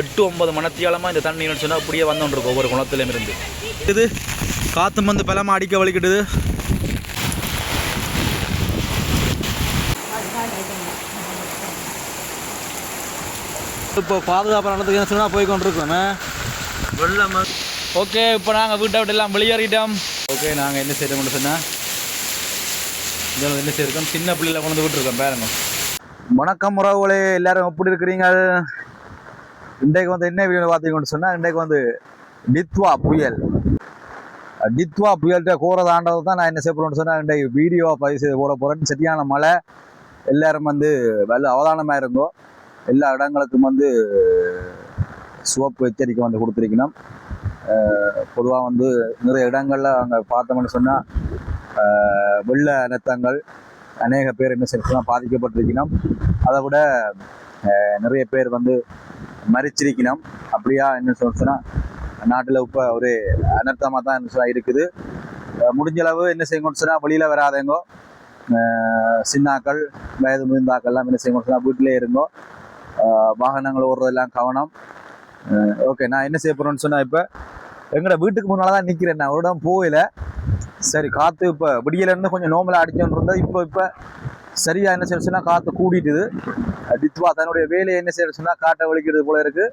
எட்டு ஒன்பது மணத்தியாலமாக இந்த தண்ணி சொன்னால் அப்படியே வந்துருக்கு ஒவ்வொரு குளத்துலையும் இருந்து. இது காற்று வந்து பலமாக அடிக்க வலிக்கிட்டுது. இப்போ பாதுகாப்பு நடந்துக்கு சொன்னால் போய் கொண்டிருக்கோம் வெள்ளம் ஓகே இப்போ நாங்கள் வீட்டை விட்டு எல்லாம் வெளியேறிட்டோம். ஓகே நாங்கள் என்ன செய்யறோம்னு சொன்னால் இதில் என்ன செய்யிருக்கோம் சின்ன பிள்ளையில கொண்டு வந்து விட்டுருக்கோம் பாருங்க. வணக்கம் உறவுகளே எல்லாரும் எப்படி இருக்கிறீங்க? இன்றைக்கு வந்து என்ன வீடியோ பார்த்தீங்கன்னு சொன்னால் இன்றைக்கு வந்து டித்வா புயல். டித்வா புயல்கிட்ட கூறதாண்டது தான் நான் என்ன செய்ய சொன்னால் இன்றைக்கு வீடியோ பதிவு செய்து போட போகிறேன் சரியான மழை எல்லாரும் வந்து வெள்ள அவதானமாக இருந்தோம் எல்லா இடங்களுக்கும் வந்து சிவப்பு எச்சரிக்கை வந்து கொடுத்துருக்கணும். பொதுவாக வந்து நிறைய இடங்களில் அங்கே பார்த்தோம்னு சொன்னால் வெள்ள நிறுத்தங்கள் அநேக பேர் என்ன செய்யணும் பாதிக்கப்பட்டிருக்கணும். அதை விட நிறைய பேர் வந்து மறிச்சிருக்கணும். அப்படியா என்ன சொல்லுச்சுன்னா நாட்டில் இப்போ ஒரு அனர்த்தமாக தான் என்ன சொல்ல இருக்குது. முடிஞ்ச அளவு என்ன செய்யணும்னு சொன்னால் வெளியில் வராதேங்கோ. சின்னாக்கள் வயது முதிர்ந்தாக்கள் என்ன செய்யணும்னு சொன்னால் வீட்டிலே இருங்கோ. வாகனங்கள் ஓடுறதெல்லாம் கவனம். ஓகே நான் என்ன செய்ய போகிறேன்னு சொன்னால் இப்போ எங்களோட வீட்டுக்கு முன்னால் தான் நிற்கிறேன் நான். ஒரு இடம் போகல. சரி காற்று இப்போ விடியலேருந்து கொஞ்சம் நோம்பலாக அடிச்சோன்னு இருந்தால் இப்போ இப்போ சரியாக என்ன செய்ய காற்று கூடிட்டுது. டித்வா தன்னுடைய வேலையை என்ன செய்ய சொன்னா காட்டை வலிக்கிறது போல இருக்கு.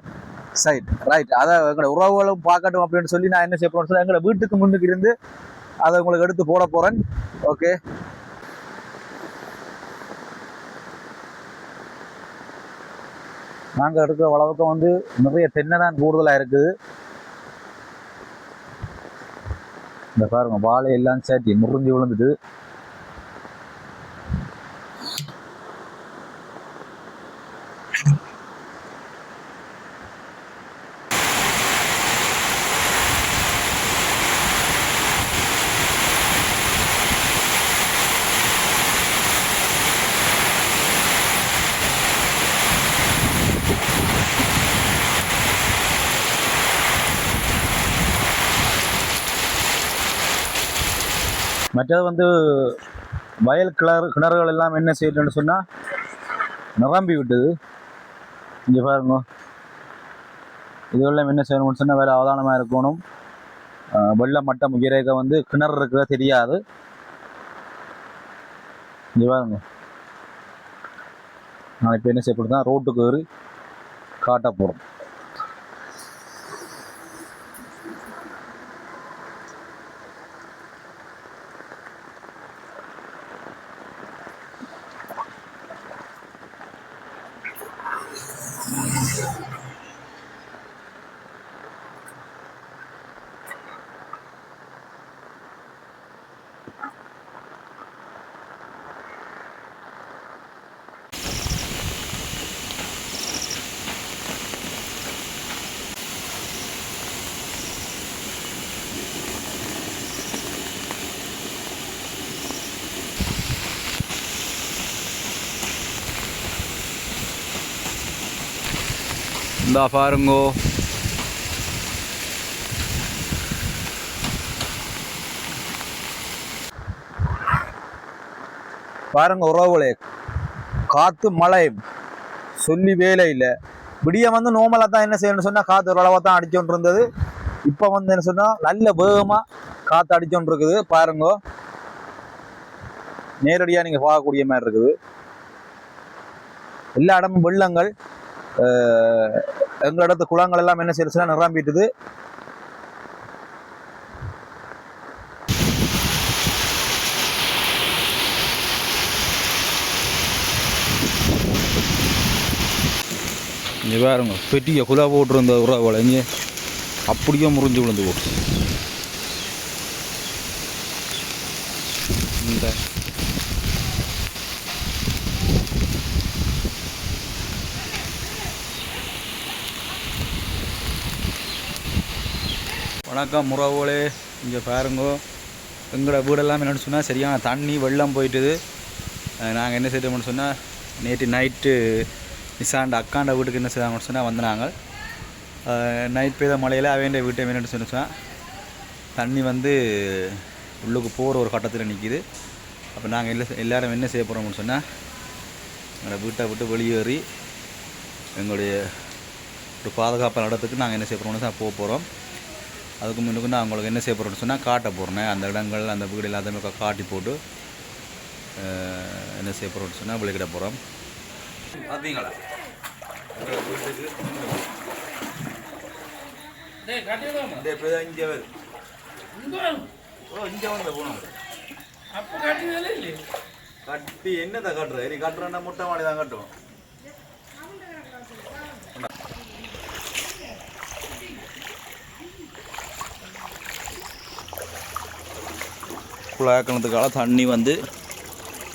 சைட் ரைட் அதை எங்களோட உறவுகளும் பார்க்கட்டும் அப்படின்னு சொல்லி நான் என்ன செய்ய போறேன்னு சொன்னா எங்களோட வீட்டுக்கு முன்னுக்கு இருந்து அதை உங்களுக்கு எடுத்து போட போறேன். ஓகே நாங்கள் எடுக்கிற வளவுக்கும் வந்து நிறைய தென்னை தான் கூடுதலாக இருக்குது. இந்த பாருங்க வாழை எல்லாம் சேர்த்தி முறிஞ்சு விழுந்துட்டு மற்றது வந்து வயல் கிணறு கிணறுகள் எல்லாம் என்ன செய்யணும்னு சொன்னால் நிரம்பி விட்டது. இங்கே பாருங்க. இதுவெல்லாம் என்ன செய்யணும்னு சொன்னால் வேறு அவதானமாக இருக்கணும். வெள்ளம் மட்டம் உயரேக வந்து கிணறு இருக்கிற தெரியாது. இங்கே பாருங்க. நான் இப்போ என்ன செய்யப்படுதான் ரோட்டுக்கு ஏறி காட்ட போகிறோம் இந்தா பாருங்கோ. பாருங்க உறவுகளே காத்து மழை. சொல்லி வேலை இல்லை. விடிய வந்து நோமலாக தான் என்ன செய்யணும்னு சொன்னால் காற்று ஓரளவாக தான் அடிச்சோண்டு இருந்தது இப்போ வந்து என்ன சொன்னால் நல்ல வேகமாக காற்று அடிச்சோண்டு இருக்குது பாருங்க. நேரடியாக நீங்கள் பார்க்கக்கூடிய மாதிரி இருக்குது. எல்லா இடமும் வெள்ளங்கள். அஹ், குளங்கள் எல்லாம் என்ன செய்யணும்னா நிரம்பிட்டுது. இங்கே பாருங்க பெட்டியை குழா போட்டிருந்த உறவு வளைஞ்சு அப்படியே முறிஞ்சு விழுந்து போட்டு இந்த வணக்கம் உறவுகளே இங்கே பாருங்கோ. எங்களோட வீடெல்லாம் என்னென்னு சொன்னால் சரியான தண்ணி வெள்ளம் போயிட்டுது. நாங்கள் என்ன செய்தோம்னு சொன்னால் நேற்று நைட்டு நிசாண்ட அக்காண்ட வீட்டுக்கு என்ன செய்தாங்கன்னு சொன்னால் வந்தாங்க. நைட் பெய்த மழையில் அவன் வீட்டை என்னென்னு சொன்னா தண்ணி வந்து உள்ளுக்கு போகிற ஒரு கட்டத்தில் நிற்கிது அப்போ நாங்கள் எல்லா எல்லோரும் என்ன செய்ய போகிறோம்னு சொன்னால் எங்களோட வீட்டை விட்டு வெளியேறி எங்களுடைய ஒரு பாதுகாப்பான இடத்துக்கு நாங்கள் என்ன செய்ய போகிறோம்னு தான் போக போகிறோம் அதுக்கு முன்னுக்கு நான் உங்களுக்கு என்ன செய்ய போகிறோம்னு சொன்னால் காட்ட போகிறேன் அந்த இடங்கள் அந்த வீடு எல்லாத்தையுமே காட்டி போட்டு என்ன செய்ய போகிறோம்னு சொன்னால் விளக்கிட போகிறோம் பார்த்தீங்களா இங்கே வருது இங்கே வந்து அப்போ கட்டினாலே இல்லையே? கட்டி என்னத்தை கட்டுற? நீ கட்டுறேன்னா முட்டை மாடி தான் கட்டுவோம். குழாக்கிணத்துக்கால தண்ணி வந்து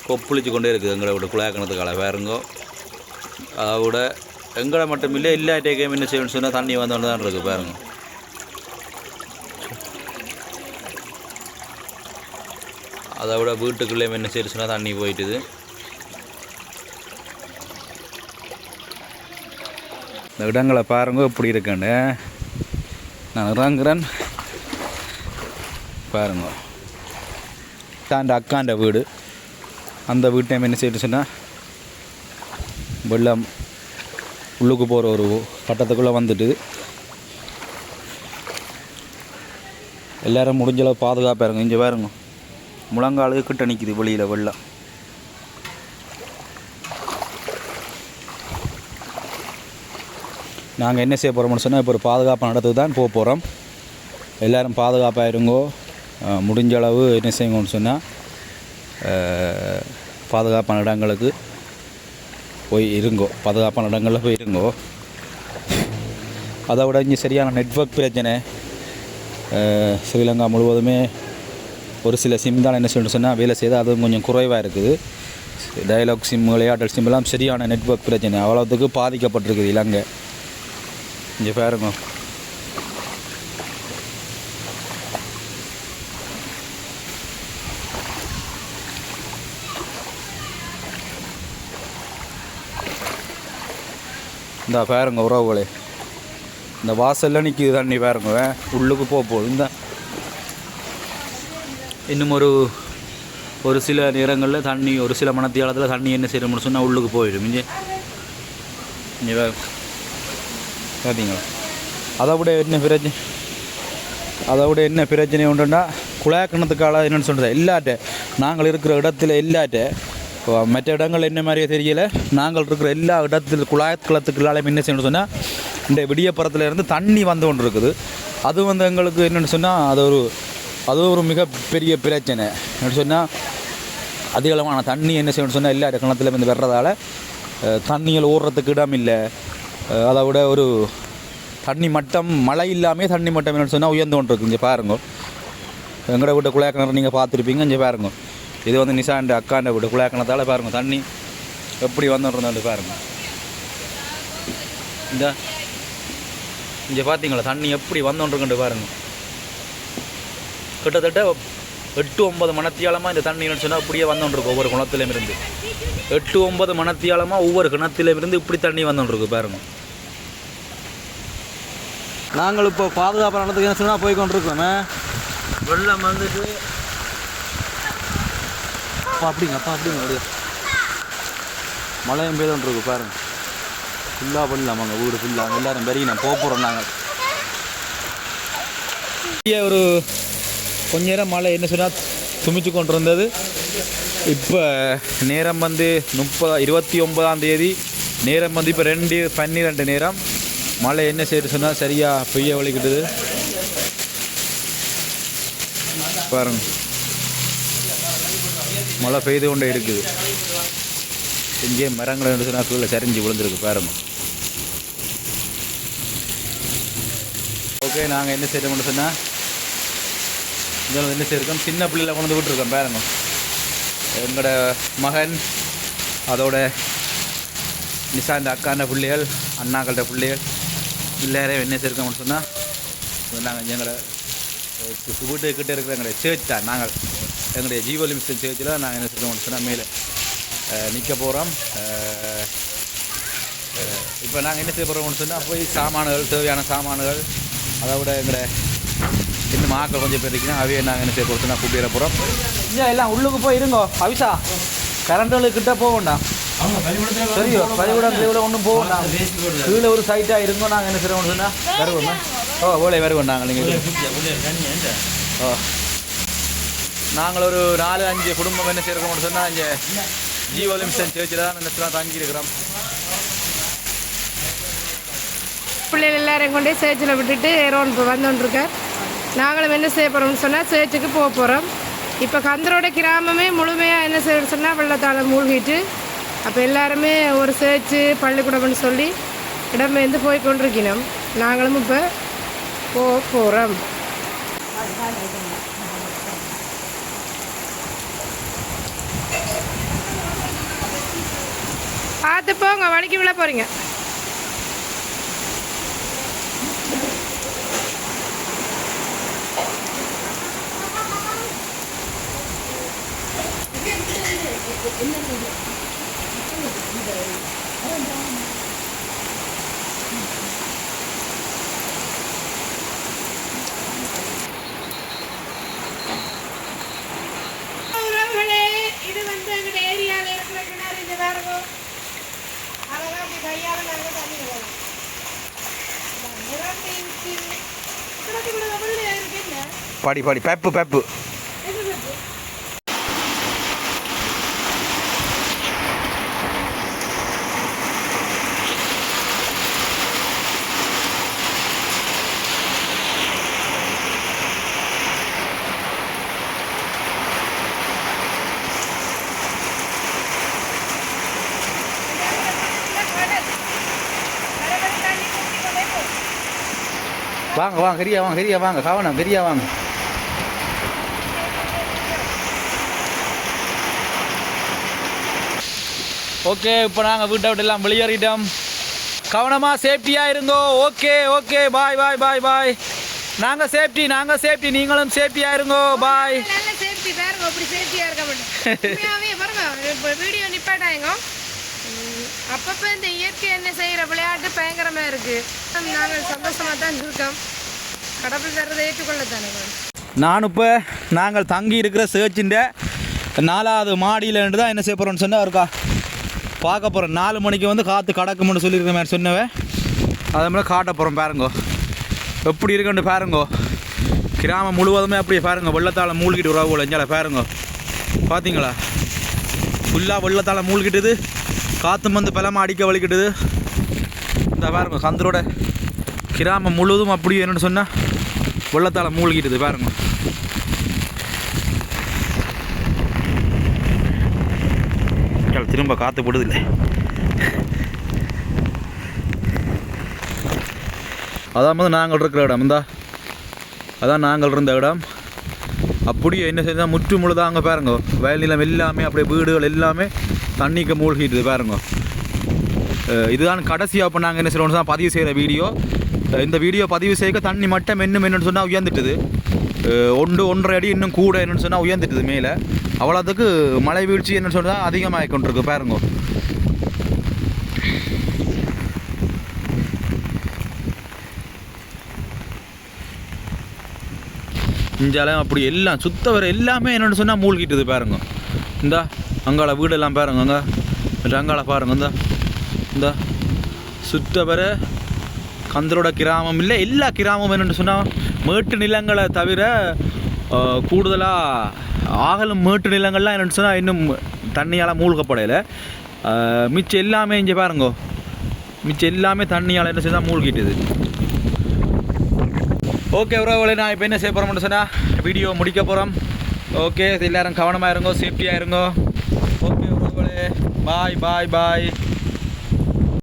கொப்பளிச்சு கொண்டே இருக்குது எங்களை விட குழாய்க்கணத்துக்கால. வேறுங்கோ அதை விட எங்களை மட்டும் இல்லை எல்லா என்ன செய்யணும்னு சொன்னால் தண்ணி வந்தோன்னு தான் இருக்குது பாருங்க. அதை விட வீட்டுக்குள்ளே என்ன செய்யணும்னா தண்ணி போயிட்டுது. இந்த இடங்களை பாருங்க எப்படி இருக்குன்னு. நான் இறங்குறேன். பாருங்க. தாண்ட அக்காண்ட வீடு. அந்த வீட்டையும் என்ன செய்யுச்சுன்னா வெள்ளம் உள்ளுக்கு போகிற ஒரு கட்டத்துக்குள்ளே வந்துட்டு எல்லோரும் முடிஞ்ச அளவு பாதுகாப்பாக இருங்க. இங்கே பாருங்க. முழங்காலு கிட்ட நிற்கிது வெளியில் வெள்ளம். நாங்கள் என்ன செய்ய போகிறோம்னு சொன்னால் இப்போ ஒரு பாதுகாப்பு நடத்துக்கு தான் போக போகிறோம் எல்லோரும் பாதுகாப்பாக இருங்கோ. முடிஞ்ச அளவு என்ன செய்யணும்னு சொன்னால் பாதுகாப்பான இடங்களுக்கு போய் இருங்கோ. பாதுகாப்பான இடங்களில் போய் இருங்கோ. அதை விட இங்கே சரியான நெட்வொர்க் பிரச்சனை. ஸ்ரீலங்கா முழுவதுமே ஒரு சில சிம் தான் என்ன சொல்லணும் சொன்னால் வேலை செய்தால் அதுவும் கொஞ்சம் குறைவாக இருக்குது. டயலாக் சிம் ஏர்டெல் சிம்மெல்லாம் சரியான நெட்வொர்க் பிரச்சனை. அவ்வளோத்துக்கு பாதிக்கப்பட்டிருக்குது இலங்கை. இங்கே பாருங்க. இந்த பாருங்க உறவுகளே. இந்த வாசல்ல நிற்கிது தண்ணி பாருங்க உள்ளுக்கு போக போகுது இந்த. இன்னும் ஒரு ஒரு சில நேரங்களில் தண்ணி ஒரு சில மணத்தியாலத்தில் தண்ணி என்ன செய்யணும்னு சொன்னால் உள்ளுக்கு போயிடும். இங்கே இங்கே பார்த்தீங்களா அதை விட என்ன பிரச்சனை? அதை விட என்ன பிரச்சனை உண்டுன்னா குழாய் கிணத்துக்கால என்னென்னு சொல்கிறது எல்லாட்ட நாங்கள் இருக்கிற இடத்துல எல்லாட்ட இப்போ மற்ற இடங்கள் என்ன மாதிரியே தெரியல. நாங்கள் இருக்கிற எல்லா இடத்துல குழாய்க்குளத்துக்குள்ளால என்ன செய்யணும்னு சொன்னால் இந்த விடியப்புறத்துல இருந்து தண்ணி வந்து கொண்டு இருக்குது அது வந்து எங்களுக்கு என்னென்னு சொன்னால் அது ஒரு அது ஒரு மிகப்பெரிய பிரச்சனை. என்னென்னு சொன்னால் அதிகளவான தண்ணி என்ன செய்யணும்னு சொன்னால் எல்லா கிணத்துலேயும் இருந்து வர்றதால தண்ணிகள் ஓடுறதுக்கு இடம் இல்லை. அதை விட ஒரு தண்ணி மட்டம் மழை இல்லாமல் தண்ணி மட்டம் என்னென்னு சொன்னால் உயர்ந்து கொண்டு இருக்குது இங்கே பாருங்க. எங்களோட வீட்டு குழாய் கிணறு நீங்கள் பார்த்துருப்பீங்க இங்கே பாருங்க. இது வந்து நிசாண்ட அக்காண்ட வீட்டு குழாய் கிணத்தால பாருங்க தண்ணி எப்படி வந்துட்டு பாருங்க. இந்த இங்கே பார்த்தீங்களா தண்ணி எப்படி வந்துட்டுருக்குன்ட்டு பாருங்க. கிட்டத்தட்ட எட்டு ஒன்பது மணத்தியாலமாக இந்த தண்ணி சொன்னால் அப்படியே வந்துட்டுருக்கு ஒவ்வொரு குணத்திலும் இருந்து. எட்டு ஒன்பது மணத்தியாலமாக ஒவ்வொரு கிணத்திலும் இருந்து இப்படி தண்ணி வந்துட்டுருக்கு பாருங்க. நாங்கள் இப்போ பாதுகாப்பான இடத்துக்கு என்ன சொன்னால் போய் கொண்டிருக்கோமே வெள்ளம் வந்துட்டு அப்பா அப்படிங்க அப்பா அப்படிங்க அப்படியே. மழையும் பெய்து இருக்கு பாருங்க. ஃபுல்லாக பண்ணலாமாங்க வீடு ஃபுல்லாக எல்லாரும் பெருகி நான் போக போகிறோம் நாங்கள் பெரிய ஒரு கொஞ்ச நேரம் மழை என்ன சொன்னால் துமிச்சு கொண்டு இருந்தது இப்போ நேரம் வந்து முப்பதா இருபத்தி ஒன்பதாம் தேதி. நேரம் வந்து இப்போ ரெண்டு பன்னிரெண்டு நேரம். மழை என்ன செய்ய சொன்னால் சரியாக பெய்ய வலிக்கிட்டது பாருங்க. மழை பெய்து கொண்டே இருக்குது. இங்கே மரங்கள் என்ன சொன்னால் கீழே சரிஞ்சு விழுந்திருக்கு பாருங்க. ஓகே நாங்கள் என்ன செய்யறோம்னு சொன்னால் இதில் என்ன செய்யிருக்கோம் சின்ன பிள்ளையில் கொண்டு விட்டுருக்கோம் பாருங்க. எங்களோட மகன் அதோட நிசாந்த அக்காண்ட பிள்ளைகள் அண்ணாக்கள்கிட்ட பிள்ளைகள் எல்லாரையும் என்ன செய்யிருக்கோம்னு சொன்னால் நாங்கள் எங்களை வீட்டுக்கிட்ட இருக்கிற எங்களை சேர்த்தா நாங்கள். எங்களுடைய ஜீவலி மிஸ்டர் சேர்ச்சில் நாங்கள் என்ன செய்யறோம்னு சொன்னால் மேலே. நிற்க போகிறோம் இப்போ நாங்கள் என்ன செய்ய போகிறோம்னு சொன்னால் போய் சாமான்கள் தேவையான சாமான்கள் அதை விட எங்களை இன்னும் ஆக்கள் கொஞ்சம் பேர் இருக்குன்னா அவையே நாங்கள் என்ன செய்ய போகிறோம் கூப்பிட போகிறோம் இல்லை எல்லாம் உள்ளுக்கு போய் இருங்கோ அவிசா கரண்ட்டுகளுக்கு கிட்ட போக வேண்டாம். சரியோ பள்ளிக்கூடம் இவ்வளோ ஒன்றும் போவோம் நாங்கள் கீழே ஒரு சைட்டாக இருந்தோம் நாங்கள் என்ன செய்வோம் சொன்னால் வருவோம்? ஓ ஓலை வருவோம் நாங்கள் நீங்கள் ஓ. நாங்கள் ஒரு நாலு அஞ்சு குடும்பம் என்ன செய்யறோம்னு சொன்னால் இங்கே ஜீவலிம்சன் சேர்ச்சில் தான் இந்த தங்கி இருக்கிறோம் பிள்ளைகள் எல்லாரையும் கொண்டே சேர்ச்சில் விட்டுட்டு ஏரோன் இப்போ வந்துட்டுருக்கார் நாங்களும் என்ன செய்ய போகிறோம்னு சொன்னால் சேர்ச்சுக்கு போக போகிறோம் இப்போ கந்தரோட கிராமமே முழுமையாக என்ன செய்யணும்னு சொன்னால் வெள்ளத்தால் மூழ்கிட்டு அப்போ எல்லாருமே ஒரு சேர்ச்சு பள்ளிக்கூடம்னு சொல்லி இடம்பெயர்ந்து போய் கொண்டிருக்கணும். நாங்களும் இப்போ போக போகிறோம் பார்த்து போங்க வலிக்கு விழ போகிறீங்க இது வந்து எங்கள் ஏரியாவில் இருக்கிற கிணறு இது பாருங்க. அழகா அப்படி கையால் நாங்கள் தண்ணி விடலாம். நிரம்பி விட்டு கிணத்து கூட வெள்ளை இருக்கு என்ன? பாடி பாடி பெப்பு பெப்பு. வாங்க வாங்க கரியா வாங்க கரியா வாங்க கவனம் கரியா வாங்க. ஓகே இப்போ நாங்கள் வீட்டை விட்டு எல்லாம் வெளியேறிட்டோம். கவனமாக சேஃப்டியாக இருங்கோ. ஓகே ஓகே பாய் பாய் பாய் பாய் நாங்கள் சேஃப்டி நாங்கள் சேஃப்டி நீங்களும் சேஃப்டியாக இருங்கோ. பாய் சேஃப்டி பாருங்க அப்படி சேஃப்டியாக இருக்க வீடியோ நிப்பாட்டாங்க அப்பப்போ இந்த இயற்கை என்ன செய்கிற விளையாட்டு பயங்கரமாக இருக்குது நாங்கள் சந்தோஷமாக தான் இருக்கோம். கடவுள் தர்றதை ஏற்றுக்கொள்ளத்தானே நான்? இப்போ நாங்கள் தங்கி இருக்கிற சேர்ச்சிൻ്റെ நாலாவது மாடியிலன்ட்டு தான் என்ன செய்ய போகிறோன்னு சொன்னால் இருக்கா பார்க்க போகிறோம் நாலு மணிக்கு வந்து காற்று கடக்கும்னு சொல்லியிருக்க மாதிரி சொன்னவன் அதே மாதிரி காட்ட போகிறோம் பாருங்கோ. எப்படி இருக்குன்னு பாருங்கோ. கிராமம் முழுவதுமே அப்படியே பாருங்க. வெள்ளத்தால் மூழ்கிட்டு உறவுகள் எஞ்சால பாருங்கோ. பார்த்தீங்களா ஃபுல்லாக வெள்ளத்தால் மூழ்கிட்டுது. காற்று வந்து பலமாக அடிக்க வலிக்கிட்டுது. இந்த பாருங்க கந்தரோட கிராமம் முழுவதும் அப்படியே என்னென்னு சொன்னால் வெள்ளத்தால் மூழ்கிட்டுது பாருங்க. திரும்ப காற்று விடுதில்லை அதான் வந்து நாங்கள் இருக்கிற இடம் இந்தா. அதான் நாங்கள் இருந்த இடம். அப்படியே என்ன செய்தால் முற்று முழுதாக அங்கே பாருங்க. வயல் நிலம் எல்லாமே அப்படியே வீடுகள் எல்லாமே தண்ணிக்கு மூழ்கிட்டு பாருங்க. இதுதான் கடைசியாக இப்போ நாங்கள் என்ன செய்யணும் தான் பதிவு செய்கிற வீடியோ. இந்த வீடியோ பதிவு செய்ய தண்ணி மட்டும் இன்னும் என்னன்னு சொன்னால் உயர்ந்துட்டுது. ஒன்று ஒன்றரை அடி இன்னும் கூட என்னென்னு சொன்னால் உயர்ந்துட்டுது மேலே. அவ்வளோத்துக்கு மழை வீழ்ச்சி என்னென்னு சொன்னால் அதிகமாக கொண்டிருக்கு பாருங்க. இஞ்சாலும் அப்படி எல்லாம் சுத்த வர எல்லாமே என்னென்னு சொன்னால் மூழ்கிட்டுது பாருங்க. இந்தா. அங்கால வீடெல்லாம் பாருங்க அங்கே அங்கால பாருங்க இந்த. இந்த. சுத்த வர கந்தரோட கிராமம் இல்லை எல்லா கிராமம் என்னென்னு சொன்னால் மேட்டு நிலங்களை தவிர கூடுதலாக ஆகலும் மேட்டு நிலங்கள்லாம் என்னென்னு சொன்னால் இன்னும் தண்ணியால் மூழ்கப்படையில. மிச்சம் எல்லாமே இங்கே பாருங்கோ. மிச்சம் எல்லாமே தண்ணியால் என்ன செஞ்சால் மூழ்கிட்டுது. ஓகே உறவுகளே நான் இப்போ என்ன செய்ய போகிறோம்னு சொன்னால் வீடியோ முடிக்க போகிறோம் ஓகே எல்லாரும் கவனமாக இருங்கோ சேஃப்டியாக இருங்கோ. ஓகே உறவுகளே பாய் பாய் பாய்